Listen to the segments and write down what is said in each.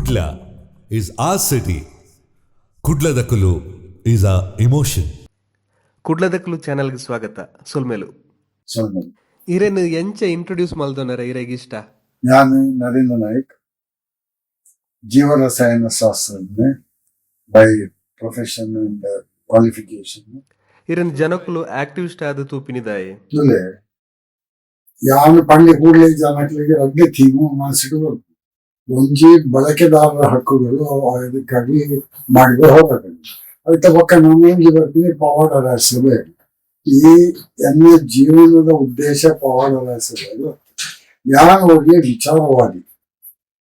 Kudla is our city. ಕುಡ್ಲದಕ್ಕಲು is a emotion ಕುಡ್ಲದಕ್ಕಲು ಚಾನಲ್ಗೆ ಸ್ವಾಗತ. ಸೊಲ್ಮೆಲು ಇರೇನು ಎಂಚೆ ಇಂಟ್ರೊಡ್ಯೂಸ್ ಮಲ್ದೋನರ ಇರೆಗೆ ಇಷ್ಟ? ನಾನು ನರೇಂದ್ರ ನಾಯಕ್ ಜೀವರಸಾಯನ ಶಾಸ್ತ್ರಜ್ಞೆ ಬೈ ಪ್ರೊಫೆಷನ್ ಅಂಡ್ ಕ್ವಾಲಿಫಿಕೇಶನ್ ಇರನ್ ಜನಕ್ಕಲು ಆಕ್ಟಿವಿಸ್ಟ್ ಆದ ತೂಪಿನಿದಾಯೆ ಯಾವನು ಪಂಡೆ ಕೂಡಲೇ ಜನಕ್ಕಳಿಗೆ ರಗ್ಗೆ ಥೀಮು ಮನಸ್ಸಿಗೆ ಬರುತ್ತೆ ಒಂಜಿ ಬಳಕೆದಾರರ ಹಕ್ಕುಗಳು ಅದಕ್ಕಾಗಿ ಮಾಡಿದ್ರೆ ಹೋಗಬೇಕು. ಅದಕ್ಕೆ ಪಕ್ಕ ನಾನು ಒಂಜಿ ಬರ್ತೀನಿ ಪವಾಡ ರಾಷ್ಟ್ರವೇ ಈ ಎನ್ನ ಜೀವನದ ಉದ್ದೇಶ ಪವಾಡ ರಾಷ್ಟ್ರಗಳು ಯಾರು ಹೋಗಿ ವಿಚಾರವಾದಿ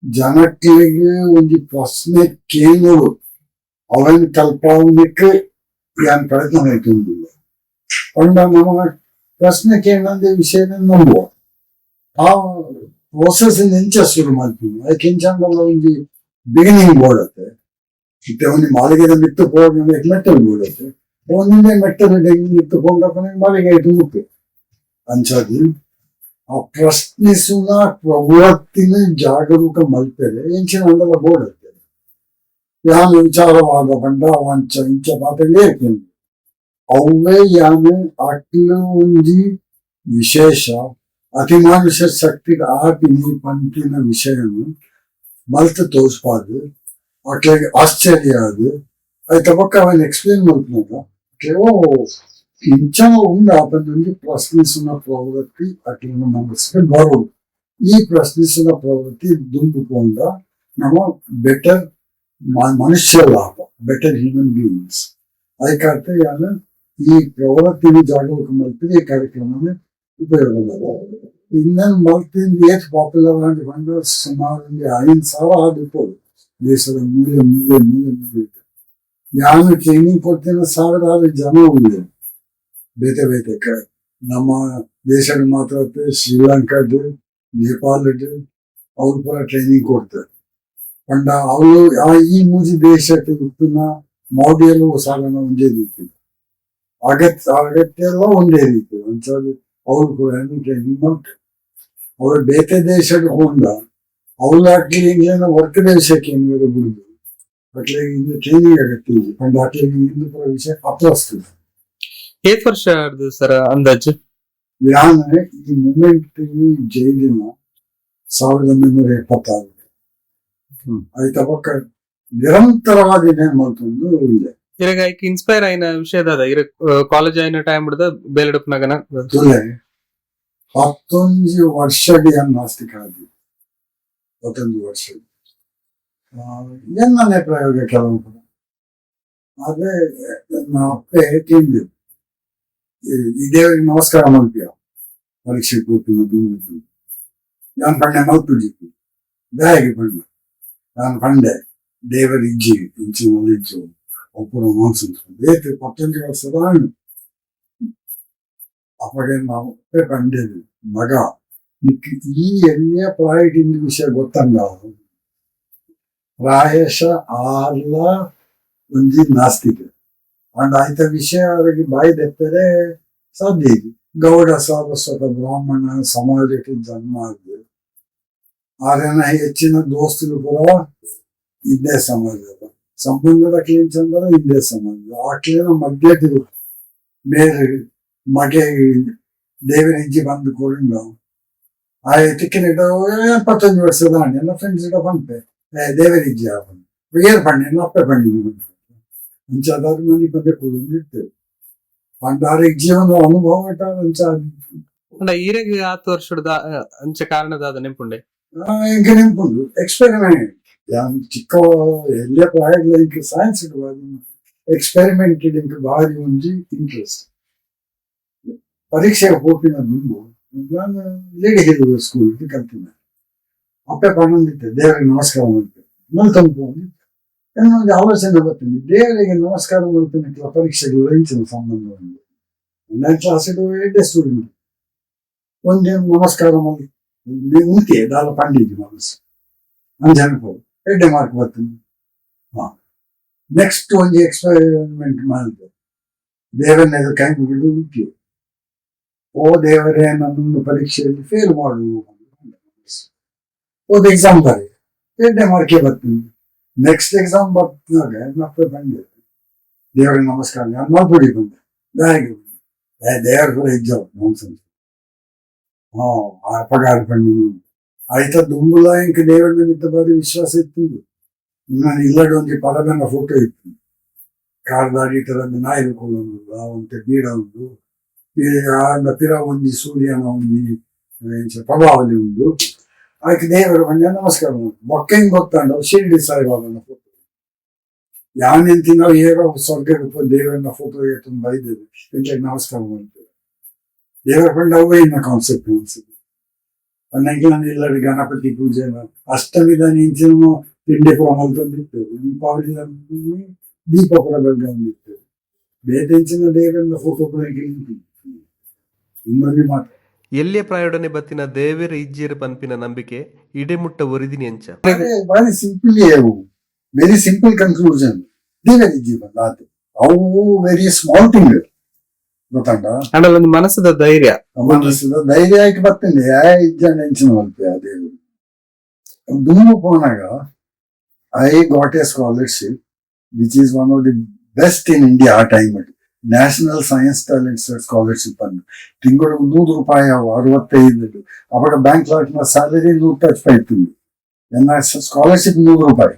ಜನಕ್ಕೆ ಒಂದು ಪ್ರಶ್ನೆ ಕೇಳು ಅವನ ಕಲ್ಪನೆಗೆ ಯಾನ್ ಪ್ರಯತ್ನ ಮಾಡ್ಕೊಂಡಿಲ್ಲ ಪಂಡ ನಮ್ಮ ಪ್ರಶ್ನೆ ಕೇಳಂದ ವಿಷಯನ ನಂಬುವ ಆ ಪ್ರೋಸೆಸ್ ಇಂಚ ಶುರು ಮಾಡ್ತೀವಿ ಅದಕ್ಕೆ ಇಂಚಂಗಲ್ಲ ಒಂದು ಬಿಗಿನಿಂಗ್ ಬೋಳುತ್ತೆ ಮತ್ತೆ ಒಂದು ಮಾಲಿಗೆದ ಮಿತ್ತು ಬೋರ್ಡ್ ಮೆಟ್ಟಲ್ ಬೋಳುತ್ತೆ ಒಂದೊಂದೇ ಮೆಟ್ಟಲ್ ಮಿತ್ತು ಕೊಂಡಾಗ ಮಾಲಿಗೆ ಇದು ಮುಖ್ಯ ಅಂಚಾಗಿ ಆ ಪ್ರಶ್ನಿಸುವ ಪ್ರವೃತ್ತಿನ ಜಾಗರೂಕ ಮಲ್ಪೆರೆ ಇಂಚಿನ ಒಂದಲ್ಲ ಬೋಳುತ್ತೆ ಯಾನು ವಿಚಾರವಾದ ಬಂಡ ವಂಚ ಇಂಚ ಪಾತ್ರೆಯಲ್ಲಿ ಇರ್ತೀನಿ ಅವೇ ಯಾನು ಅಟ್ಲ ಒಂದಿ ವಿಶೇಷ అతిమానుష శక్తి ఆటిని పంపిన విషయము మలత తోసిపాదు అట్లాగే ఆశ్చర్యాదు అది తప్పక ఆయన ఎక్స్ప్లెయిన్ అవుతున్నాడు. అట్లేవో ఇంచనో ఉంది అతని నుండి ప్రశ్నిస్తున్న ప్రవృత్తి అట్లా మనసుకి బరువు. ఈ ప్రశ్నిస్తున్న ప్రవృత్తి దుంపుకుండా నమ బెటర్ మనుష్య లాభం బెటర్ హ్యూమన్ బీయింగ్స్ అది కడితే ఈ ప్రవృత్తిని జాగ్రత్త మలిపితే ఈ కార్యక్రమాన్ని ಕಾರ್ಯಕ್ರಮವನ್ನು ಉಪಯೋಗ ಮಾಡೋದು ಇನ್ನೊಂದು ಮಲ್ಪಿಂದ ಏಟ್ ಪಾಪ್ಯುಲರ್ ಆಗಿ ಬಂದು ಸುಮಾರು ಒಂದು ಐದು ಸಾವಿರ ಆಗಿರ್ಬೋದು ದೇಶದ ಮೂಲೆ ಮೂಲೆ ಮೂಲೆ ಮೂಲೆ ಯಾನು ಟ್ರೈನಿಂಗ್ ಕೊಡ್ತಿನ ಸಾವಿರಾರು ಜನ ಉಂಟು ಬೇತೆ ಬೇತೆ ಕಡೆ ನಮ್ಮ ದೇಶದ ಮಾತ್ರ ಶ್ರೀಲಂಕಾದ್ದು ನೇಪಾಳದ್ದು ಅವ್ರು ಕೂಡ ಟ್ರೈನಿಂಗ್ ಕೊಡ್ತಾರೆ ಪಂಡ ಅವರು ಈ ಮೂಜಿ ದೇಶಕ್ಕೆ ಉಪ್ಪಿನ ಮೌಢ್ಯಲು ಸಾಲನ ಒಂದೇ ರೀತಿ ಅಗತ್ಯ ಅಗತ್ಯ ಎಲ್ಲ ಒಂದೇ ರೀತಿ ಒಂದ್ಸಲ ಅವ್ರ ಟ್ರೈನಿಂಗ್ ಉಂಟು. ಅವ್ರು ಬೇತೆ ದೇಶಕ್ಕೆ ಹೋದ ಅವ್ರು ಹಾಕ್ಲಿ ಇಂಗ್ಲೆಂಡ್ ಹೊರತು ದೇಶಕ್ಕೆ ಏನಾದ್ರು ಬಿಡುದು. ಬಟ್ಲೆ ಇಂದು ಟ್ರೈನಿಂಗ್ ಆಗತ್ತೆ ಒಂದು ಹಾಕ್ಲಿ ಕೂಡ ವಿಷಯ ಅಪ್ಲಾಸ್ತದೆ ಏತ್ ವರ್ಷ ಆಡ್ದು ಸರ್ ಅಂದಾಜು? ನಾನು ಈ ಮೂಮೆಂಟ್ ಜೈಲಿನ ಸಾವಿರದ ಒಂಬೈನೂರ ಎಪ್ಪತ್ತಾರು ಅದು ತಪಕ್ಕ ನಿರಂತರವಾಗಿ ನೇಮ್ ಮಾಡ್ಕೊಂಡು ಇದೆ. ఇరగ ఆయనకి ఇన్స్పైర్ అయిన విషయం కదా ఇరగ ಕಾಲೇಜ್ అయిన ಟೈಮ್ ಹಿಡಿದ ಬೇಲಡಪ್ಪನಾಗನ ಹತ್ತೊಂದು ವರ್ಷಡಿ ಅನ್ನಾಸ್ತಿಕ ಆಗಿ ಹತ್ತೊಂದು ವರ್ಷ. ನನ್ನೇ ಪ್ರಯೋಗ ಕೆಲವು ಕೂಡ? ಆದ್ರೆ ನಾವೇ ತಿಂದು. ಈ ದೇವರಿಗೆ ನಮಸ್ಕಾರ ಮಾಡ್ತೀಯ? ಪರೀಕ್ಷೆ ಕೊಟ್ಟು ನಾನು ಪಂಡೆ ನೋಡ್ತಿದ್ದು ಬ್ಯಾಗಿ ಪಂಡ. ನಾನು ಪಂಡೆ. ದೇವರಿಜ್ಜಿ ಇಂಚಿನಲ್ಲಿ ಇಜ್ಜು ಒಬ್ಬರು ಮಾಂಸ ಬೇರೆ ಪತ್ತೊಂದು ವರ್ಷದ ಹಣ್ಣು ಅಪ್ಪಗೆ ನಾವು ಪಂಡೇದು ಮಗ ನಿಕ್ ಈ ಎಣ್ಣೆ ಪ್ರಾಯದಿಂದ ವಿಷಯ ಗೊತ್ತಂಗ ಪ್ರಾಯಶಃ ಆರ್ಲ ಒಂಜಿ ನಾಸ್ತಿಕ ಅಂಡ್ ಆಯ್ತ ವಿಷಯ ಅವರಿಗೆ ಬಾಯಿ ತೆಪ್ಪರೆ ಸಾಧ್ಯ ಇದೆ ಗೌಡ ಸಾರಸ್ವತ ಬ್ರಾಹ್ಮಣ ಸಮಾಜಕ್ಕೆ ಜನ್ಮ ಆಗಿದೆ ಆರೇನ ಹೆಚ್ಚಿನ ದೋಸ್ತರು ಕೂಡ ಇದೇ ಸಮಾಜದ ಸಂಬಂಧದ ಕ್ಲೀನ್ಸಂದ್ರೆ ಇದೇ ಸಮಾಜ ಆ ಕ್ಲೀನ ಮಧ್ಯೆ ಬೇರೆ ಮಗೆ ದೇವರ ಹೆಜ್ಜೆ ಬಂದು ಕೊಡು ಆ ಟಿಕೆಟ್ ಎಪ್ಪತ್ತೊಂದು ವರ್ಷದ ಹಣ್ಣು ಎಲ್ಲ ಫ್ರೆಂಡ್ಸ್ ಇಡ ಬಂತೆ ದೇವರ ಹೆಜ್ಜೆ ಬಂದು ಏರ್ ಬಣ್ಣಿ ಅಪ್ಪೆ ಬಣ್ಣಿ ಅಂಚಾದಾದ ಮಂದಿ ಬಂದೆ ಕುಳಿತು ಪಂಡಾರಿಗೆ ಜೀವನ ಅನುಭವ ಅಂಚ ಅಂಡ ಇರೆಗ್ ಹತ್ತು ವರ್ಷದ ಅಂಚ ಕಾರಣದಾದ ನೆಂಪುಂಡೆ ಇಂಕ ನೆನಪುಂಡು ಎಕ್ಸ್ಪೆರಿಮೆಂಟ್ ಯಾನ್ ಚಿಕ್ಕ ಎಲ್ಲೇ ಪ್ರಾಯದ ಇಂಕ ಸೈನ್ಸ್ ಇಡುವಾಗ ಎಕ್ಸ್ಪೆರಿಮೆಂಟ್ ಇಂಕ ಭಾರಿ ಒಂಜಿ ಇಂಟ್ರೆಸ್ಟ್ ಪರೀಕ್ಷೆಗೆ ಹೋಗಿನ ಮುಂದು, ನಾನು ಲೇಡಿ ಹಿಲ್ ಸ್ಕೂಲ್ ಕಲ್ತಿನ ಅಪ್ಪೆ ಪಣ್ಣಂದಿತ್ತೆ ದೇವರಿಗೆ ನಮಸ್ಕಾರ ಮಾಡ್ತೇನೆ ಮಲ್ತಂಪು ಒಂದು ಆಲೋಚನೆ ಬರ್ತೀನಿ ದೇವರಿಗೆ ನಮಸ್ಕಾರ ಮಾಡ್ತೀನಿ ಪರೀಕ್ಷೆಗೆ ಇಂಚಿನ ಸಂಬಂಧ ಒಂದು ಒಂದನೇ ಕ್ಲಾಸಿಗೆ ಎಡ್ಡೆ ಸ್ಟೂಡೆಂಟ್ ಒಂದೇ ನಮಸ್ಕಾರ ಮಾಡಿ ಮುಂತೆ ದಾಲ ಪಂಡಿಜಿ ಮನಸ್ಸು ಅಂಜನಕ್ಕೆ ಎಡ್ಡೆ ಮಾರ್ಕ್ ಬರ್ತೀನಿ ಹಾ ನೆಕ್ಸ್ಟ್ ಒಂದು ಎಕ್ಸ್ಪೆರಿಮೆಂಟ್ ಮಾಡಿದೆ ದೇವರನ್ನ ಕೈ ಮುಗಿದು ಹುಟ್ಟಿ ಓ ದೇವರೇ ನನ್ನನ್ನು ಪರೀಕ್ಷೆಯಲ್ಲಿ ಫೇಲ್ ಮಾಡು ಹೋದ ಎಕ್ಸಾಮ್ ಬರೀ ಪೇಟೆ ಮಾರ್ಕೆ ಬರ್ತೀನಿ ನೆಕ್ಸ್ಟ್ ಎಕ್ಸಾಮ್ ಬರ್ತಿದ್ದಾಗ ಮತ್ತೆ ಬಂದೆ ದೇವರಿಗೆ ನಮಸ್ಕಾರ ನಾನು ಮಾಡ್ಬಿಡಿ ಬಂದೆ ಬ್ಯಾಗ್ ಏ ದೇವ್ರ ಕೂಡ ಇದ್ದಾವ ನಾನ್ಸೆನ್ಸ್ ಹಾ ಆ ಪಗಾರ ಪಂಡಿನಿ ಆಯ್ತಾ ದುಂಬುಲ ಇಂಕ ದೇವರ ನಿಮಿತ್ತ ಬಾರಿ ವಿಶ್ವಾಸ ಇತ್ತು ನಾನು ಇಲ್ಲಡೆ ಒಂದು ಪದಬೆನ್ನ ಫೋಟೋ ಇತ್ತು ಕಾರ್ದಾಡಿ ತರದ ನಾಯಿ ಕೊಳ್ಳೋದು ಅವಂತೆ ಬೀಡ ಉಂಟು ಆಂಡ ಪಿರ ಒಂಜಿ ಸೂರ್ಯನ ಒಂಜಿ ಎಂಚ ಪ್ರಭಾವಲಿ ಉಂಟು ಆಯ್ಕೆ ದೇವರ ಬಂದ ನಮಸ್ಕಾರ ಮೊಕ್ಕೆಂಗ್ ಗೊತ್ತಾಂಡ ಶಿರ್ಡಿ ಸಾಯಿಬಾಬನ ಫೋಟೋ ಯಾನೆಂತಿನ ಏರೋ ಸ್ವರ್ಗಕ್ಕೆ ಹೋಗಿ ದೇವರನ್ನ ಫೋಟೋ ಎತ್ತು ಬೈದೇವೆ ಎಂಟಕ್ಕೆ ನಮಸ್ಕಾರ ಮಾಡ್ತೇವೆ ದೇವರ ಬಂಡ ಅವೇ ಇನ್ನ ಕಾನ್ಸೆಪ್ಟ್ ಅನ್ಸುತ್ತೆ ಅನ್ನಕ್ಕೆ ನಾನು ಎಲ್ಲರಿ ಗಣಪತಿ ಪೂಜೆ ಅಷ್ಟಮಿ ದಾನಿ ತಿಂಡಿ ಪುರ ಮಲ್ತಂದಿರ್ತೇವೆ ದೀಪಾವಳಿ ದೀಪ ಪುರ ಬೆಳಗಾವಿರ್ತೇವೆ ಬೇತೆಂಚಿನ ದೇವರನ್ನ ಫೋಟೋ ಪುರ ಇನ್ನೊಂದು ಮಾತು ಎಲ್ಲಿಯ ಪ್ರಾಯೋಡನೆ ಬತ್ತಿನ ದೇವೇರ ಇಜ್ಜಿಯರ ಪನ್ಪಿನ ನಂಬಿಕೆ? ಇಡೆಮುಟ್ಟ ಒರಿದಿನಿ ಅಂಚ ಬಾರಿ ಸಿಂಪಲ್ ಅವು. ವೆರಿ ಸಿಂಪಲ್ ಕನ್ಕ್ಲೂಷನ್ ದೇವರ ಜೀವನ ಅದು ಅವು ವೆರಿ ಸ್ಮಾಲ್ ಥಿಂಗ್ ಗೊತ್ತಾಂಡ ಅಂಡ್ ಒಂದು ಮನಸ್ಸದ ಧೈರ್ಯ ಮನಸ್ಸಿದ ಧೈರ್ಯ ಆಗಿ ಬರ್ತಂಡೆ ಯಾ ಇಜ್ಜ ನೆಂಚಿನ ಮಲ್ಪೆ ಆ ದೇವರು ದುಂಬು ಪೋನಾಗ I got a scholarship which is one of the best in India ಆ time national science talent scholarship ಅನ್ನು ತಿಂಗಳು ನೂರು ರೂಪಾಯಿ ಅವು ಅರವತ್ತೈದು ಅವಾಗ ಬ್ಯಾಂಕ್ ನ ಸ್ಯಾಲರಿ ನೂರು ಟಚ್ ಆಯ್ತು ಎನ್ನ ಸ್ಕಾಲರ್ಶಿಪ್ ನೂರು ರೂಪಾಯಿ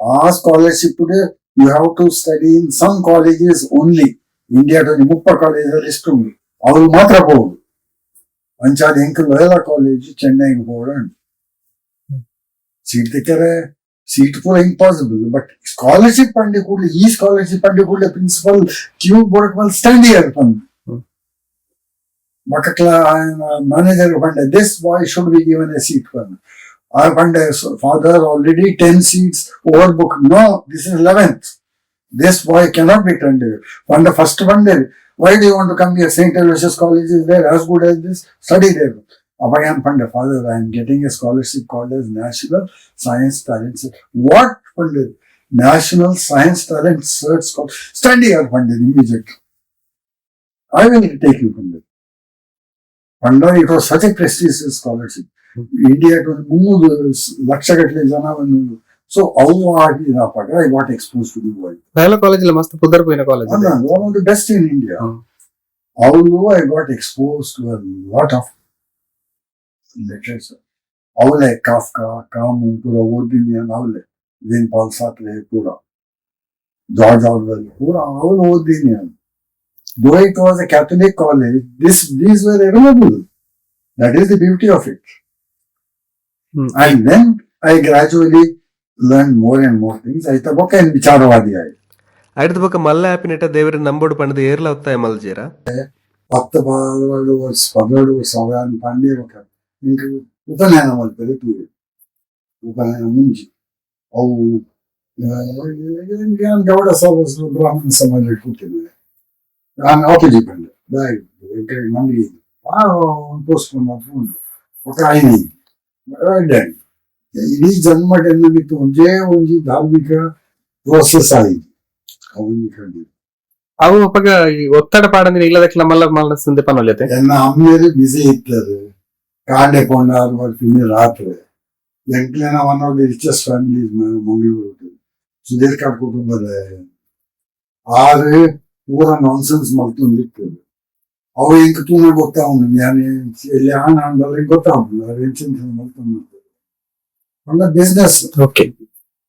ಆ scholarship you have to study in some colleges only ಇಂಡಿಯಾದಲ್ಲಿ ಮುಪ್ಪ ಕಾಲೇಜಲ್ಲಿ ಎಷ್ಟು ಉಂಟು ಅವ್ರು ಮಾತ್ರ ಹೋಗುದು ಅಂಚಾದ ಎಂಕ್ ಲೋಯಲಾ ಕಾಲೇಜ್ ಚೆನ್ನೈಗೆ ಹೋಗೋಣ ಸೀಟ್ ಸಿಕ್ಕರೆ ಸೀಟ್ ಪೂರ ಇಂಪಾಸಿಬಲ್ ಬಟ್ ಸ್ಕಾಲರ್ಶಿಪ್ ಪಂಡಿ ಕೂಡಲೇ ಈ ಸ್ಕಾಲರ್ಶಿಪ್ ಪಂಡಿ ಕೂಡಲೇ ಪ್ರಿನ್ಸಿಪಲ್ ಕ್ಯೂ ಬೋರ್ಡ್ ಮೇಲೆ ಸ್ಟ್ಯಾಂಡ್ ಇಯರ್ ಬಂದು ಮಕ್ಕಳ manager Pande this boy should be given a seat ಬಂದು I found a father already 10 seats overbooked. No, this is 11th. This boy cannot be turned away. From the first one there, why do you want to come here? St. Aloysius College is there, as good as this. Study there. Abayan Pandit, father, I am getting a scholarship called as National Science Talent Search. What Pandit? National Science Talent Search Scholarship. Study here, Pandit, immediately. I will take you, Pandit. Pandit, it was such a prestigious scholarship. ಇಂಡಿಯಾಕ್ಕೆ ಒಂದು ಮುನ್ನೂರು ಲಕ್ಷಗಟ್ಟಲೆ ಜನವನ್ನು so అవును ఇది నా but I not expose to the world నాయల college లో మస్తు కుదరపోయిన కాలేజ్ అన్న no one to dust in India అవును I got expose to a lot of literature అవులే కాఫ్కా కాము పూరా ఓదినియన్ అవులే దీని పాల్ సాత్లే పూరా జార్జ్ ఆర్వెల్ పూరా అవును ఓదినియన్ Though it was a Catholic college, this, these were available. That is the beauty of it. Hmm. And then I gradually learn more and more things. I thought, okay, ವಿಚಾರವಾದಿ ಆಯ್ತು അടുത്ത പക്കം മല്ല ആപ്പിനിട്ട ദേവര് നമ്മോട് പണിത് ഏറില ഒത്തായ മൽജീര ಭಕ್ತ ಬಾಲಗಳು ಸ್ಪಗಳು ಸಾಧಾರಣ ಪಂಡಿರಬೇಕು ನಿಮಗೆ ಉಪನಯನ ಮಾಡ್ತಾರೆ ಟೂರಿ ಉಪನಯನ ಮುಂಚೆ ಅವು ಗೌಡ ಸಮಾಜ ಬ್ರಾಹ್ಮಣ ಸಮಾಜ ಕೂತಿದ್ದಾರೆ ನಾನು ಆಪೋಸಿಟ್ ಬಂದೆ ನಮಗೆ ಒಂದು ಪೋಸ್ಟ್ ಫೋನ್ ఒక ఆయన ಇಡೀ ಜನ್ಮ ನಿಮಗೆ ಒಂದೇ ಒಂದು ಧಾರ್ಮಿಕ ಪ್ರೋಸೆಸ್ ಆಗಿದೆ ಅವನ್ನ ಕಂಡಿದೆ ಅವು ಅಪ್ಪಾಗ ಈ ಒತ್ತಡ ಪಾಡಂದ್ರೆ ಇಲ್ಲದಕ್ಕೆ ನಮ್ಮಲ್ಲ ಮಲ್ಲ ಸಂದೆ ಪನೊಲ್ಯತೆ ನನ್ನ ಅಮ್ಮಿಯರು ಬಿಸಿ ಇತ್ತರು ಕಾಂಡೆ ಕೊಂಡಾರು ಬರ್ತೀನಿ ರಾತ್ರಿ ಎಂಟ್ಲೇನ one of the richest family Mangaluru ಸುದೀರ್ಘ ಕುಟುಂಬದ ಆರು ಪೂರ ನಾನ್ಸೆನ್ಸ್ ಮಲ್ತೊಂದಿರ್ತದೆ ಅವು ಹೆಂಗೆ ತೂನ ಗೊತ್ತಾವನು ನಾನು ಎಲ್ಲಿ ಆನ್ ಅಂದಲ್ಲ ಗೊತ್ತಾವನು ಅವ್ರು ಹೆಂಚಿನ ಮಲ್ತೊಂದಿರ್ತದೆ ಒಳ್ಳೆ ಬಿಸ್ನೆಸ್ ಓಕೆ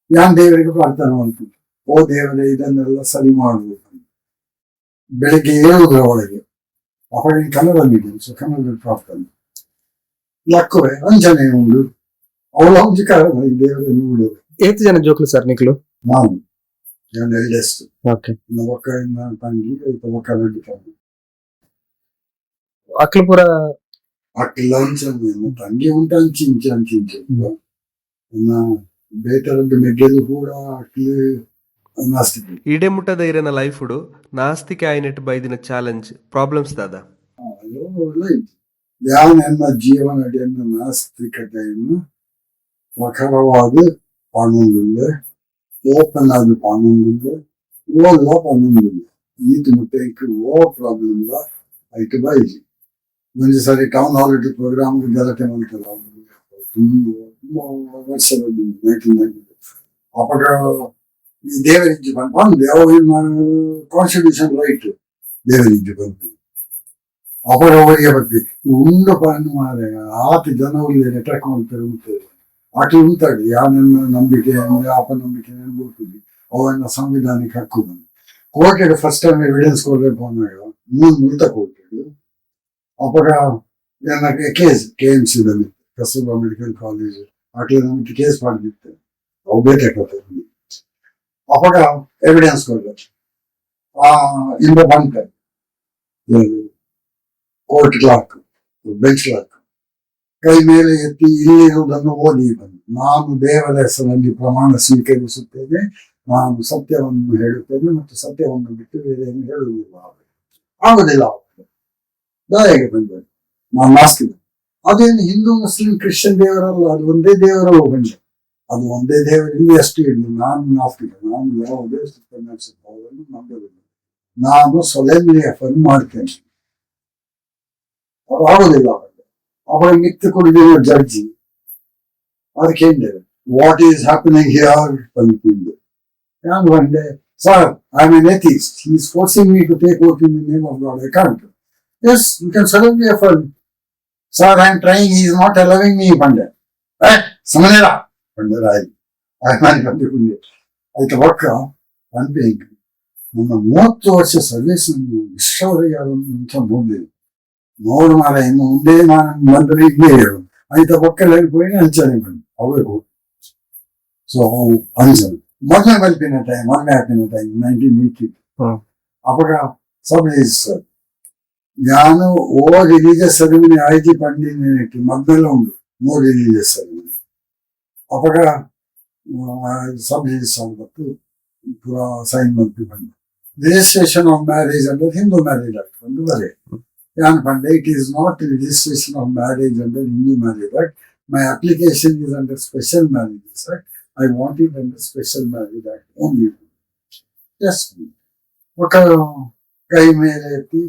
ಯಾನ್ ದೇವರಿಗೆ ಪ್ರಾರ್ಥನೆ ಮಾಡ್ತೀನಿ ಓ ದೇವರೇ ಇದನ್ನೆಲ್ಲ ಸರಿ ಮಾಡಬೇಕು ಬೆಳಿಗ್ಗೆ ಏಳುವುದರ ಒಳಗೆ ಅವಾಗ ಕನ್ನಡ ಮೀಡಿಯಂ ಸೊ ಕನ್ನಡ ಪ್ರಾರ್ಥನೆ ಲಕ್ಕುವೆ ಅಂಜನೆ ಉಂಡು ಅವಳ ಅಂಜಿಕಾರ ದೇವರನ್ನು ಉಳಿದು ಏತ್ ಜನ ಜೋಕ್ಲು ಸರ್ ನಿಕ್ಲು ನಾನು ನಾನು ಎಲ್ಡೆಸ್ಟ್ ಓಕೆ ಇನ್ನು ಒಕ್ಕಳಿನ ತಂಗಿ ಆಯ್ತು ಒಕ್ಕ ದೊಡ್ಡ ತಂಗಿ ಅಕ್ಲು ಪೂರ ಅಕ್ಕಿಲ್ಲ ಅಂಚನೆ ಇನ್ನು ತಂಗಿ ಉಂಟು ಅಂಚಿ ಇಂಚಿ ಅಂಚಿ ಇಂಚಿ ಬೇತಾರಂತ ಮೆಗ್ಗೆದು ಕೂಡ ಅಟ್ಲಿ ನಾಸ್ತಿಕ ಇಡೆ ಮುಟ್ಟದ ಇರನ ಲೈಫ್ ಉಡು ನಾಸ್ತಿಕೆ ಆಯ್ನೆಟ್ ಬೈದಿನ ಚಾಲೆಂಜ್ ಪ್ರಾಬ್ಲಮ್ಸ್ ದಾದ ಲೈಫ್ ಯಾವ ನನ್ನ ಜೀವನ ಅಡಿಯನ್ನು ನಾಸ್ತಿಕತೆಯನ್ನು ಪ್ರಖರವಾಗಿ ಕಾಣುವುದಿಲ್ಲ ಓಪನ್ ಆಗಿ ಕಾಣುವುದಿಲ್ಲ ಓಲ್ಲ ಕಾಣುವುದಿಲ್ಲ ಈತ ಮುಟ್ಟಕ್ಕೆ ಓ ಪ್ರಾಬ್ಲಮ್ ಇಲ್ಲ ಆಯ್ತು ಬೈಜಿ ಒಂದು ಸಾರಿ ಟೌನ್ ಹಾಲ್ ಪ್ರೋಗ್ರಾಮ್ ಗಲಾಟೆ ಮಾಡ್ತಾರೆ ತುಂಬ అప్పుడు దేవరించి పంపం దేవభిమానం కాన్స్టిట్యూషన్ రైట్ దేవరించి పంపి అప్పుడు భక్తి ఉండ పని మారే ఆతి జనవులు ఎటకం పెరుగుతుంది అటు ఉంటాడు యానన్న ನಂಬಿಕೆ అపనంబికే పోతుంది అవన్న సంవిధానికి హక్కు ఉంది కోర్టు ఫస్ట్ టైం ఎవిడెన్స్ కోల్పోయిపోయినాడు మూడు ముంత కోర్టు అప్పుడు case కేఎంసీದಲ್ಲಿ Kasturba medical college autonomic case ಮಾಡಬೇಕು ಅವು ಬೇಕಾಗ್ತದೆ. ಅವಾಗ ಎವಿಡೆನ್ಸ್ ಕೊಡ್ಬೇಕು. ಇಂದ ಬಂತು ಕೋರ್ಟ್ ಕ್ಲಾಕ್ ಬೆಂಚ್ ಕ್ಲಾಕ್ ಕೈ ಮೇಲೆ ಎತ್ತಿ ಇಲ್ಲಿರುವುದನ್ನು ಓದಿ ಬಂದು ನಾನು ದೇವರ ಹೆಸರಲ್ಲಿ ಪ್ರಮಾಣ ಸ್ವೀಕರಿಸುತ್ತೇನೆ. ನಾನು ಸತ್ಯವನ್ನು ಹೇಳುತ್ತೇನೆ ಮತ್ತು ಸತ್ಯವನ್ನು ಬಿಟ್ಟು ಬೇರೆಯನ್ನು ಹೇಳುವುದಿಲ್ಲ. ಆಗುದಿಲ್ಲ. ದಾಯಿಗೆ ಬಂದರು ನಾನು ಮಾಸ್ಕ್ ಅದೇನು ಹಿಂದೂ ಮುಸ್ಲಿಂ ಕ್ರಿಶ್ಚಿಯನ್ ದೇವರಲ್ಲ ಅದು ಒಂದೇ ದೇವರಲ್ಲ ಬಂದೆ ಅದು ಒಂದೇ ದೇವರು ಇಲ್ಲಿ ಅಷ್ಟು ಇರಲಿ ನಾನು ನಾಸ್ತಿಕ ನಾನು ಯಾವುದೇ ಸುತ್ತಮುತ್ತಲನ್ನು ನಂಬುವುದಿಲ್ಲ ನಾನು ಸೊಲೆನ್ಲಿ ಎಫ್ ಮಾಡ್ತೇನೆ ಅದು ಆಗುದಿಲ್ಲ ಅವರಿಗೆ ಅವರ ಮಿತ್ತು ಕುಡಿದಿರುವ ಜಡ್ಜಿ ಅದಕ್ಕೆ ಹೇಳಿದೆ ವಾಟ್ ಈಸ್ ಹ್ಯಾಪನಿಂಗ್ ಹಿಯರ್ ಬಂದಿದ್ದು And one day, sir, I'm an atheist. He's forcing me to take oath in the name of God. I can't. Yes, you can suddenly affirm. Sir, I'm trying. He's not allowing me, Pandit. Eh, Samanera. Pandit, I, I'm not going to ಆಯ್ತು ಒಕ್ಕ ಅನ್ಬೇಕು ನನ್ನ ಮೂವತ್ತು ವರ್ಷ service ಇಷ್ಟವರೆಗೆ ಅದೊಂದು ನೋಡ್ಲಿಲ್ಲ ನೋಡು ಮಾರ ಇನ್ನು ಮುಂದೆ ನಾನು ಬಂದರೆ ಇಲ್ಲೇ ಹೇಳು ಆಯ್ತು ಒಕ್ಕಲ್ಲಿ ಹೋಗಿ ಅಂಚನೆ ಬಂದು ಅವೇ ಸೊ ಅಂಚನೆ ಮೊದಲೇ ಕಲ್ಪಿನ ಟೈಮ್ ಮೊದಲೇ ಹಾಕಿನ ಟೈಮ್ ನೈನ್ಟೀನ್ ಏಯ್ಟಿ ಹ್ಮ್. ಅವಾಗ ಸಬ್ ರಿಜಿಸ್ಟರ್ ನಾನು ಓ ರಿಲೀಜಿಯಸ್ ಸೆರೆಮನಿ ಆಯ್ತು ಪಂಡಿನ ಮೊದಲೆಲ್ಲ ಉಂಟು ನೋ ರಿಲೀಜಿಯಸ್ ಸೆರೆಮನಿ ಅವಾಗ ಸಬ್ ರಿಜಿಸ್ಟರ್ ಬತ್ತು ಪೂರ ಸೈನ್ ಮಾಡ್ತಿ ಬಂದು ರಿಜಿಸ್ಟ್ರೇಷನ್ ಆಫ್ ಮ್ಯಾರೇಜ್ ಅಂದ್ರೆ ಹಿಂದೂ ಮ್ಯಾರೇಜ್ ಆಗ್ತದೆ ಒಂದು ಬರೆ ಯಾನ್ ಪಂಡೆ it is not registration of marriage under Hindu marriage act my application is under special marriages act I want it under special marriage act only. Yes. ఒక ಕೈ ಮೇಲೆ ಎತ್ತಿ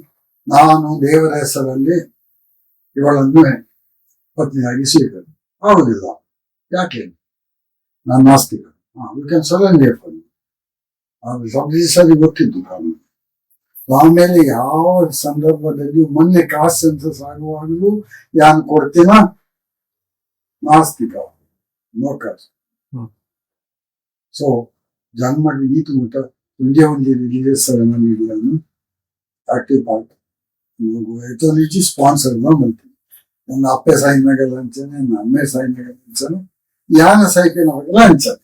ನಾನು ದೇವರ ಹೆಸರಲ್ಲಿ ಇವಳನ್ನು ಪತ್ನಿಯಾಗಿ ಸ್ವೀಕರಿ ಆಗುದಿಲ್ಲ. ಯಾಕೆ? ನಾನು ನಾಸ್ತಿಕ ಯು ಕ್ಯಾನ್ ಸಡನ್ಲಿ ಅದು ಸಬ್ಜಿಸರಿ ಗೊತ್ತಿದ್ದು ನಾನು. ಆಮೇಲೆ ಯಾವ ಸಂದರ್ಭದಲ್ಲಿ ಮೊನ್ನೆ ಕಾಸ್ಟ್ ಸೆನ್ಸಸ್ ಆಗುವಾಗಲೂ ಯಾನ್ ಕೊಡ್ತೀನ? ನಾಸ್ತಿಕ ನೋಕರ್. ಸೊ ಜನ್ಮ ನೀತು ಮುಟ್ಟ ಒಂದೇ ಒಂದು ರಿಲೀಜಿಯಸ್ ಸೆರೆಮನಿಗಳನ್ನು ಆಕ್ಟಿವ್ ಪಾರ್ಟ್ ಎಷ್ಟೋ నుంచి స్పాన్సర్ గా ఉంటుంది ನನ್ನ ಅಪ್ಪೆ ಸೈನ್ ಮೇಲೆ ಅಂಚಾನೆ ನನ್ನ ಅಮ್ಮೆ ಸೈನ್ ಮೇಲೆ ಅಂಚಾನೆ ಯಾನ ಸೈಕಿನ ಹೋಗಲ್ಲ ಅಂಚಾನೆ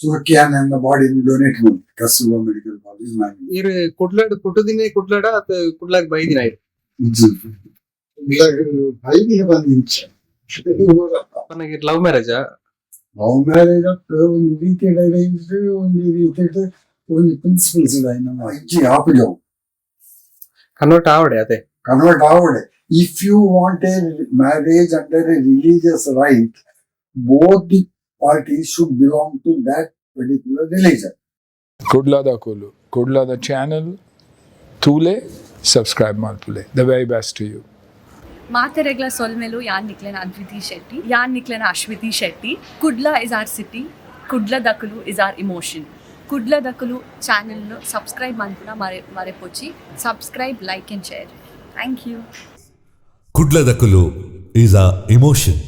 ಸುಖಕ್ಕೆ ಯಾನ ಬಾಡಿನ ಡೊನೇಟ್ ಮಾಡಿ ಕಸ್ತೂರ್ಬಾ ಮೆಡಿಕಲ್ ಕಾಲೇಜ್ ನಾನು ಇರು ಕುಡ್ಲಾಡ್ ಕುಟುದಿನೇ ಕುಡ್ಲಾಡ ಅಥವಾ ಕುಡ್ಲಾಗ್ ಬೈದಿನ ಇರು ಐದಿಗೆ ಬಂದಿಂಚ ನನಗೆ ಲವ್ ಮ್ಯಾರೇಜಾ ಲವ್ ಮ್ಯಾರೇಜ್ ಒಂದು ರೀತಿ ಒಂದು ರೀತಿ ಒಂದು ಪ್ರಿನ್ಸಿಪಲ್ಸ್ ಇದೆ ನಮ್ಮ ಅಜ್ಜಿ ಆಪಜವು ಕನ್ವರ್ಟ್ ಆವಡೆ ಅದೇ convert out. If you want a marriage under a religious right, both the parties should belong to that particular religion. ಕುಡ್ಲಾದ ಕೂಲು ಕುಡ್ಲಾದ channel ತೂಲೆ subscribe ಮಾಡ್ತುಲೆ the very best to you ಮಾತೆರೆಗ್ಲ ಸೊಲ್ಮೆಲು ಯಾನ್ ನಿಕ್ಲೆನ ಅದ್ವಿತಿ ಶೆಟ್ಟಿ ಯಾನ್ ನಿಕ್ಲೆನ Ashwiti Shetty Kudla is our city Kudla ದಕಲು is our emotion కుడ్లదకులు ఛానల్ను subscribe అని మరే మరేపొచ్చి subscribe like and share. Thank you కుడ్లదకులు is a emotion.